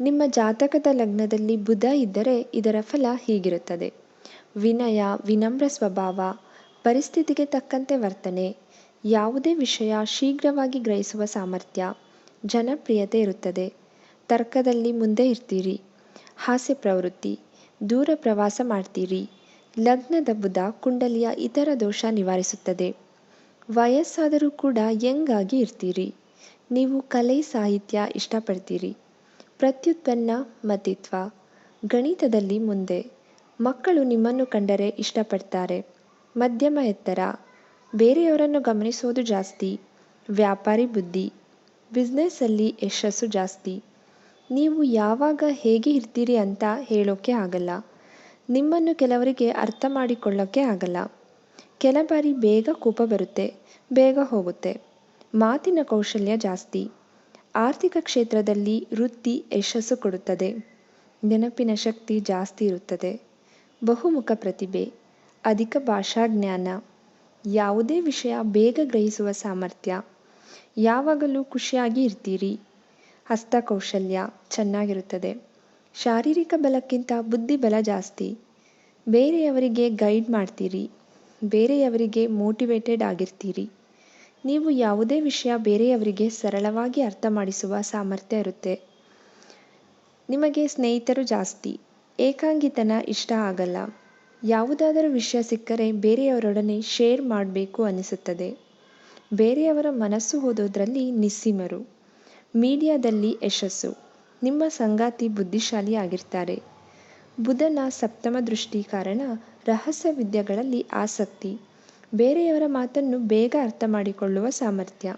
ನಿಮ್ಮ ಜಾತಕದ ಲಗ್ನದಲ್ಲಿ ಬುಧ ಇದ್ದರೆ ಇದರ ಫಲ ಹೀಗಿರುತ್ತದೆ. ವಿನಯ, ವಿನಮ್ರ ಸ್ವಭಾವ, ಪರಿಸ್ಥಿತಿಗೆ ತಕ್ಕಂತೆ ವರ್ತನೆ, ಯಾವುದೇ ವಿಷಯ ಶೀಘ್ರವಾಗಿ ಗ್ರಹಿಸುವ ಸಾಮರ್ಥ್ಯ, ಜನಪ್ರಿಯತೆ ಇರುತ್ತದೆ. ತರ್ಕದಲ್ಲಿ ಮುಂದೆ ಇರ್ತೀರಿ. ಹಾಸ್ಯ ಪ್ರವೃತ್ತಿ, ದೂರ ಪ್ರವಾಸ ಮಾಡ್ತೀರಿ. ಲಗ್ನದ ಬುಧ ಕುಂಡಲಿಯ ಇತರ ದೋಷ ನಿವಾರಿಸುತ್ತದೆ. ವಯಸ್ಸಾದರೂ ಕೂಡ ಯಂಗ್ ಆಗಿ ಇರ್ತೀರಿ. ನೀವು ಕಲೆ, ಸಾಹಿತ್ಯ ಇಷ್ಟಪಡ್ತೀರಿ. ಪ್ರತ್ಯುತ್ಪನ್ನ ಮತಿತ್ವ. ಗಣಿತದಲ್ಲಿ ಮುಂದೆ. ಮಕ್ಕಳು ನಿಮ್ಮನ್ನು ಕಂಡರೆ ಇಷ್ಟಪಡ್ತಾರೆ. ಮಧ್ಯಮ ಎತ್ತರ. ಬೇರೆಯವರನ್ನು ಗಮನಿಸೋದು ಜಾಸ್ತಿ. ವ್ಯಾಪಾರಿ ಬುದ್ಧಿ. ಬಿಸ್ನೆಸ್ಸಲ್ಲಿ ಯಶಸ್ಸು ಜಾಸ್ತಿ. ನೀವು ಯಾವಾಗ ಹೇಗೆ ಇರ್ತೀರಿ ಅಂತ ಹೇಳೋಕ್ಕೆ ಆಗಲ್ಲ. ನಿಮ್ಮನ್ನು ಕೆಲವರಿಗೆ ಅರ್ಥ ಮಾಡಿಕೊಳ್ಳೋಕ್ಕೆ ಆಗಲ್ಲ. ಕೆಲ ಬಾರಿ ಬೇಗ ಕೋಪ ಬರುತ್ತೆ, ಬೇಗ ಹೋಗುತ್ತೆ. ಮಾತಿನ ಕೌಶಲ್ಯ ಜಾಸ್ತಿ. ಆರ್ಥಿಕ ಕ್ಷೇತ್ರದಲ್ಲಿ ವೃತ್ತಿ ಯಶಸ್ಸು ಕೊಡುತ್ತದೆ. ನೆನಪಿನ ಶಕ್ತಿ ಜಾಸ್ತಿ ಇರುತ್ತದೆ. ಬಹುಮುಖ ಪ್ರತಿಭೆ, ಅಧಿಕ ಭಾಷಾ ಜ್ಞಾನ ಯಾವುದೇ ವಿಷಯ ಬೇಗ ಗ್ರಹಿಸುವ ಸಾಮರ್ಥ್ಯ, ಯಾವಾಗಲೂ ಖುಷಿಯಾಗಿ ಇರ್ತೀರಿ. ಹಸ್ತಕೌಶಲ್ಯ ಚೆನ್ನಾಗಿರುತ್ತದೆ. ಶಾರೀರಿಕ ಬಲಕ್ಕಿಂತ ಬುದ್ಧಿಬಲ ಜಾಸ್ತಿ. ಬೇರೆಯವರಿಗೆ ಗೈಡ್ ಮಾಡ್ತೀರಿ. ಬೇರೆಯವರಿಗೆ ಮೋಟಿವೇಟೆಡ್ ಆಗಿರ್ತೀರಿ. ನೀವು ಯಾವುದೇ ವಿಷಯ ಬೇರೆಯವರಿಗೆ ಸರಳವಾಗಿ ಅರ್ಥ ಮಾಡಿಸುವ ಸಾಮರ್ಥ್ಯ ಇರುತ್ತೆ. ನಿಮಗೆ ಸ್ನೇಹಿತರು ಜಾಸ್ತಿ, ಏಕಾಂಗಿತನ ಇಷ್ಟ ಆಗಲ್ಲ. ಯಾವುದಾದರೂ ವಿಷಯ ಸಿಕ್ಕರೆ ಬೇರೆಯವರೊಡನೆ ಶೇರ್ ಮಾಡಬೇಕು ಅನಿಸುತ್ತದೆ. ಬೇರೆಯವರ ಮನಸ್ಸು ಓದೋದ್ರಲ್ಲಿ ನಿಸ್ಸೀಮರು. ಮೀಡಿಯಾದಲ್ಲಿ ಯಶಸ್ಸು. ನಿಮ್ಮ ಸಂಗಾತಿ ಬುದ್ಧಿಶಾಲಿ ಆಗಿರ್ತಾರೆ. ಬುಧನ ಸಪ್ತಮ ದೃಷ್ಟಿ ಕಾರಣ ರಹಸ್ಯ ವಿದ್ಯೆಗಳಲ್ಲಿ ಆಸಕ್ತಿ. ಬೇರೆಯವರ ಮಾತನ್ನು ಬೇಗ ಅರ್ಥ ಮಾಡಿಕೊಳ್ಳುವ ಸಾಮರ್ಥ್ಯ.